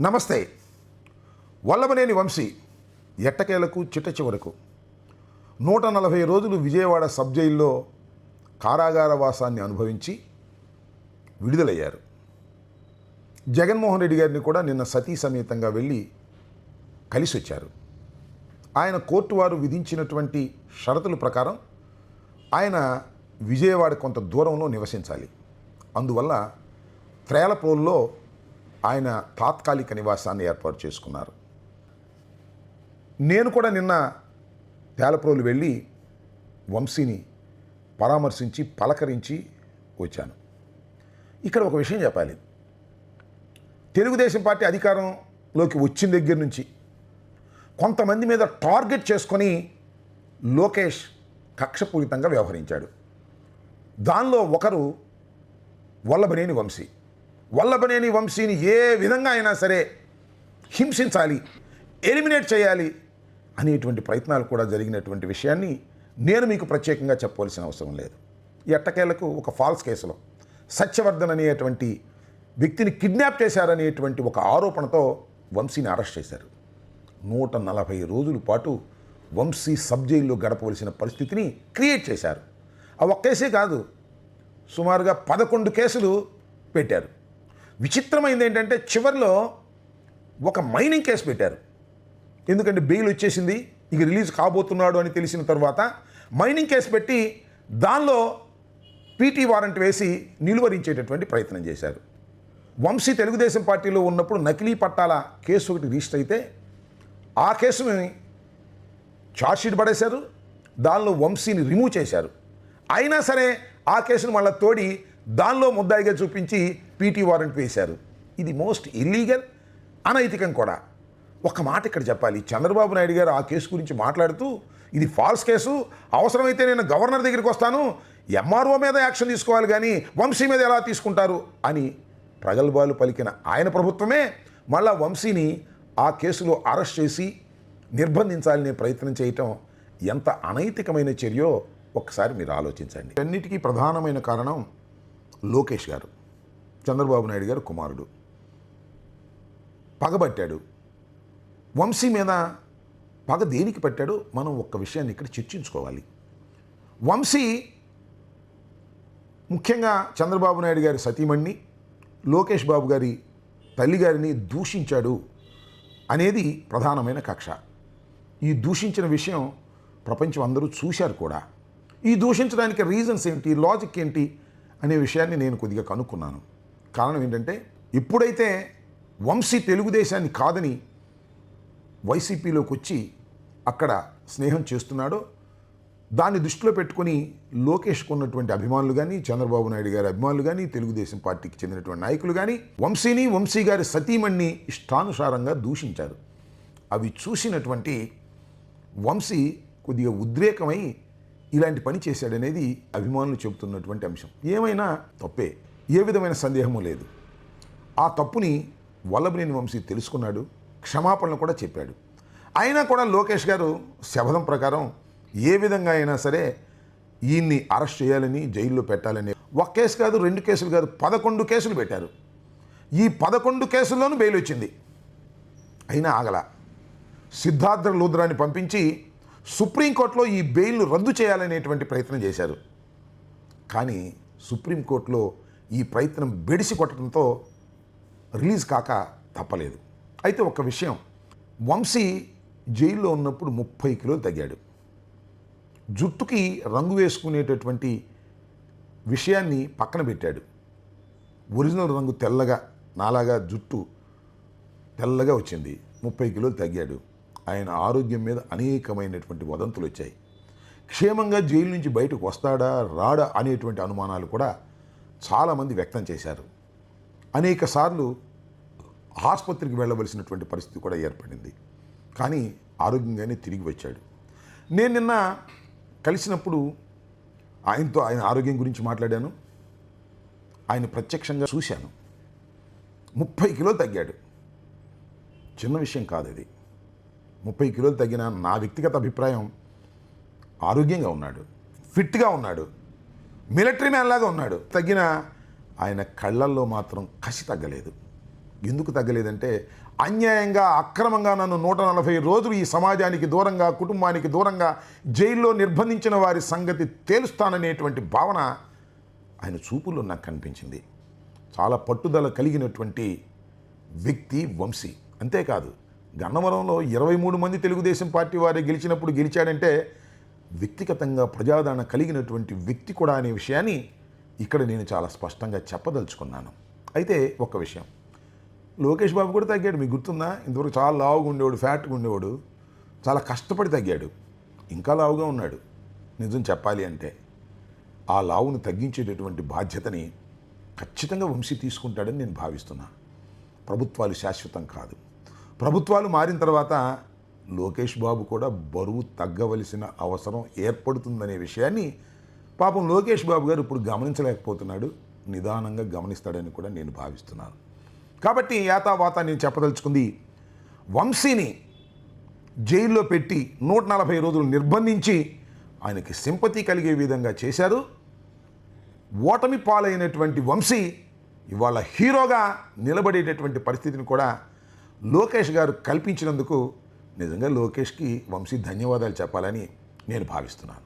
నమస్తే. వల్లభనేని వంశీ ఎట్టకేలకు చిట్ట చివరకు నూట నలభై రోజులు విజయవాడ సబ్ జైల్లో కారాగార వాసాన్ని అనుభవించి విడుదలయ్యారు. జగన్మోహన్ రెడ్డి గారిని కూడా నిన్న సతీ సమేతంగా వెళ్ళి కలిసి వచ్చారు ఆయన కోర్టు వారు విధించినటువంటి షరతుల ప్రకారం ఆయన విజయవాడ కొంత దూరంలో నివసించాలి. అందువల్ల త్రేలపోల్లో ఆయన తాత్కాలిక నివాసాన్ని ఏర్పాటు చేసుకున్నారు. నేను కూడా నిన్న తేలప్రోలు వెళ్ళి వంశీని పరామర్శించి పలకరించి వచ్చాను. ఇక్కడ ఒక విషయం చెప్పాలి. తెలుగుదేశం పార్టీ అధికారంలోకి వచ్చిన దగ్గర నుంచి కొంతమంది మీద టార్గెట్ చేసుకొని లోకేష్ కక్షపూరితంగా వ్యవహరించాడు. దానిలో ఒకరు వల్లభనేని వంశీ. వల్లభనేని వంశీని ఏ విధంగా అయినా సరే హింసించాలి ఎలిమినేట్ చేయాలి అనేటువంటి ప్రయత్నాలు కూడా జరిగినటువంటి విషయాన్ని నేను మీకు ప్రత్యేకంగా చెప్పవలసిన అవసరం లేదు. ఎట్టకేలకు ఒక ఫాల్స్ కేసులో సత్యవర్ధన్ అనేటువంటి వ్యక్తిని కిడ్నాప్ చేశారనేటువంటి ఒక ఆరోపణతో వంశీని అరెస్ట్ చేశారు. నూట నలభై రోజుల పాటు వంశీ సబ్ జైల్లో గడపవలసిన పరిస్థితిని క్రియేట్ చేశారు. ఆ ఒక్క కేసే కాదు సుమారుగా పదకొండు కేసులు పెట్టారు. విచిత్రమైంది ఏంటంటే చివరిలో ఒక మైనింగ్ కేసు పెట్టారు. ఎందుకంటే బెయిల్ వచ్చేసింది ఇక రిలీజ్ కాబోతున్నాడు అని తెలిసిన తర్వాత మైనింగ్ కేసు పెట్టి దానిలో పీటీ వారెంట్ వేసి నిలువరించేటటువంటి ప్రయత్నం చేశారు. వంశీ తెలుగుదేశం పార్టీలో ఉన్నప్పుడు నకిలీ పట్టాల కేసు ఒకటి రిజిస్టర్ అయితే ఆ కేసుని షీట్ పడేశారు దానిలో వంశీని రిమూవ్ చేశారు. అయినా సరే ఆ కేసును మళ్ళీ తోడి దానిలో ముద్దాయిగా చూపించి పీటీ వారెంట్ వేశారు. ఇది మోస్ట్ ఇల్లీగల్ అనైతికం కూడా. ఒక మాట ఇక్కడ చెప్పాలి. చంద్రబాబు నాయుడు గారు ఆ కేసు గురించి మాట్లాడుతూ ఇది ఫాల్స్ కేసు అవసరమైతే నేను గవర్నర్ దగ్గరికి వస్తాను ఎంఆర్ఓ మీద యాక్షన్ తీసుకోవాలి కానీ వంశీ మీద ఎలా తీసుకుంటారు అని ప్రగల్భాలు పలికిన ఆయన ప్రభుత్వమే మళ్ళా వంశీని ఆ కేసులో అరెస్ట్ చేసి నిర్బంధించాలనే ప్రయత్నం చేయటం ఎంత అనైతికమైన చర్యో ఒక్కసారి మీరు ఆలోచించండి. అన్నిటికీ ప్రధానమైన కారణం లోకేష్ గారు చంద్రబాబు నాయుడు గారు కుమారుడు. పగబట్టాడు వంశీ మీద పగ దేనికి పట్టాడో? మనం ఒక్క విషయాన్ని ఇక్కడ చర్చించుకోవాలి. వంశీ ముఖ్యంగా చంద్రబాబు నాయుడు గారి సతీమణ్ణి లోకేష్ బాబు గారి తల్లి గారిని దూషించాడు అనేది ప్రధానమైన కక్ష. ఈ దూషించిన విషయం ప్రపంచం అందరూ చూశారు కూడా. ఈ దూషించడానికి రీజన్స్ ఏంటి? లాజిక్ ఏంటి? అనే విషయాన్ని నేను కొద్దిగా కనుక్కున్నాను. కారణం ఏంటంటే ఎప్పుడైతే వంశీ తెలుగుదేశాన్ని కాదని వైసీపీలోకి వచ్చి అక్కడ స్నేహం చేస్తున్నాడో దాన్ని దృష్టిలో పెట్టుకొని లోకేష్కు ఉన్నటువంటి అభిమానులు కానీ చంద్రబాబు నాయుడు గారి అభిమానులు కానీ తెలుగుదేశం పార్టీకి చెందినటువంటి నాయకులు కానీ వంశీని వంశీ గారి సతీమణ్ణి ఇష్టానుసారంగా దూషించారు. అవి చూసినటువంటి వంశీ కొద్దిగా ఉద్రేకమై ఇలాంటి పని చేశాడనేది అభిమానులు చెబుతున్నటువంటి అంశం. ఏమైనా తప్పే ఏ విధమైన సందేహము లేదు. ఆ తప్పుని వల్లభనేని వంశీ తెలుసుకున్నాడు క్షమాపణలు కూడా చెప్పాడు. అయినా కూడా లోకేష్ గారు శపథం ప్రకారం ఏ విధంగా అయినా సరే ఈయన్ని అరెస్ట్ చేయాలని జైల్లో పెట్టాలని ఒక కేసు కాదు రెండు కేసులు కాదు పదకొండు కేసులు పెట్టారు. ఈ పదకొండు కేసుల్లోనూ బెయిల్ వచ్చింది అయినా ఆగల. సిద్ధార్థ లూద్రాన్ని పంపించి సుప్రీంకోర్టులో ఈ బెయిల్ను రద్దు చేయాలనేటువంటి ప్రయత్నం చేశారు. కానీ సుప్రీంకోర్టులో ఈ ప్రయత్నం బెడిసి కొట్టడంతో రిలీజ్ కాక తప్పలేదు. అయితే ఒక విషయం వంశీ జైల్లో ఉన్నప్పుడు ముప్పై కిలోలు తగ్గాడు. జుట్టుకి రంగు వేసుకునేటటువంటి విషయాన్ని పక్కన పెట్టాడు. ఒరిజినల్ రంగు తెల్లగా నాలాగా జుట్టు తెల్లగా వచ్చింది. ముప్పై కిలోలు తగ్గాడు. ఆయన ఆరోగ్యం మీద అనేకమైనటువంటి వదంతులు వచ్చాయి. క్షేమంగా జైలు నుంచి బయటకు వస్తాడా రాడా అనేటువంటి అనుమానాలు కూడా చాలామంది వ్యక్తం చేశారు. అనేక సార్లు ఆసుపత్రికి వెళ్ళవలసినటువంటి పరిస్థితి కూడా ఏర్పడింది. కానీ ఆరోగ్యంగానే తిరిగి వచ్చాడు. నేను నిన్న కలిసినప్పుడు ఆయనతో ఆయన ఆరోగ్యం గురించి మాట్లాడాను. ఆయన ప్రత్యక్షంగా చూశాను. ముప్పై కిలో తగ్గాడు. చిన్న విషయం కాదు అది. ముప్పై కిలోలు తగ్గిన నా వ్యక్తిగత అభిప్రాయం ఆరోగ్యంగా ఉన్నాడు ఫిట్గా ఉన్నాడు మిలిటరీ మ్యాన్ లాగా ఉన్నాడు. తగ్గిన ఆయన కళ్ళల్లో మాత్రం కసి తగ్గలేదు. ఎందుకు తగ్గలేదంటే అన్యాయంగా అక్రమంగా నన్ను నూట నలభై రోజులు ఈ సమాజానికి దూరంగా కుటుంబానికి దూరంగా జైల్లో నిర్బంధించిన వారి సంగతి తేలుస్తాననేటువంటి భావన ఆయన చూపుల్లో నాకు కనిపించింది. చాలా పట్టుదల కలిగినటువంటి వ్యక్తి వంశీ. అంతేకాదు గన్నవరంలో ఇరవై మూడు మంది తెలుగుదేశం పార్టీ వారే గెలిచినప్పుడు గెలిచాడంటే వ్యక్తిగతంగా ప్రజాదరణ కలిగినటువంటి వ్యక్తి కూడా అనే విషయాన్ని ఇక్కడ నేను చాలా స్పష్టంగా చెప్పదలుచుకున్నాను. అయితే ఒక్క విషయం. లోకేష్ బాబు కూడా తగ్గాడు మీకు గుర్తుందా? ఇంతవరకు చాలా లావుగా ఉండేవాడు ఫ్యాట్గా ఉండేవాడు చాలా కష్టపడి తగ్గాడు ఇంకా లావుగా ఉన్నాడు. నిజం చెప్పాలి అంటే ఆ లావును తగ్గించేటటువంటి బాధ్యతని ఖచ్చితంగా వంశీ తీసుకుంటాడని నేను భావిస్తున్నా. ప్రభుత్వాలు శాశ్వతం కాదు. ప్రభుత్వాలు మారిన తర్వాత లోకేష్ బాబు కూడా బరువు తగ్గవలసిన అవసరం ఏర్పడుతుందనే విషయాన్ని పాపం లోకేష్ బాబు గారు ఇప్పుడు గమనించలేకపోతున్నాడు నిదానంగా గమనిస్తాడని కూడా నేను భావిస్తున్నాను. కాబట్టి యాతావాత నేను చెప్పదలుచుకుంది వంశీని జైల్లో పెట్టి నూట నలభై రోజులు నిర్బంధించి ఆయనకి సింపతి కలిగే విధంగా చేశారు. ఓటమి పాలైనటువంటి వంశీ ఇవాళ హీరోగా నిలబడేటటువంటి పరిస్థితిని కూడా లోకేష్ గారు కల్పించినందుకు నిజంగా లోకేష్కి వంశీ ధన్యవాదాలు చెప్పాలని నేను భావిస్తున్నాను.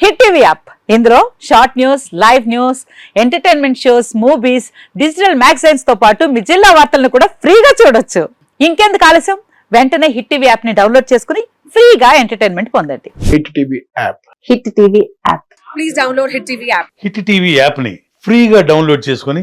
Hit TV app. ఇందులో short news live news entertainment shows movies digital మ్యాగజైన్స్తో పాటు మీ జిల్లా వార్తలను కూడా ఫ్రీగా చూడొచ్చు. ఇంకెందుకు ఆలస్యం? వెంటనే హిట్ టీవీ యాప్ని డౌన్లోడ్ చేసుకుని ఫ్రీగా ఎంటర్టైన్మెంట్ పొందండి. Hit TV app. Hit TV app. Please download Hit TV app. Hit TV యాప్ని ఫ్రీగా డౌన్లోడ్ చేసుకొని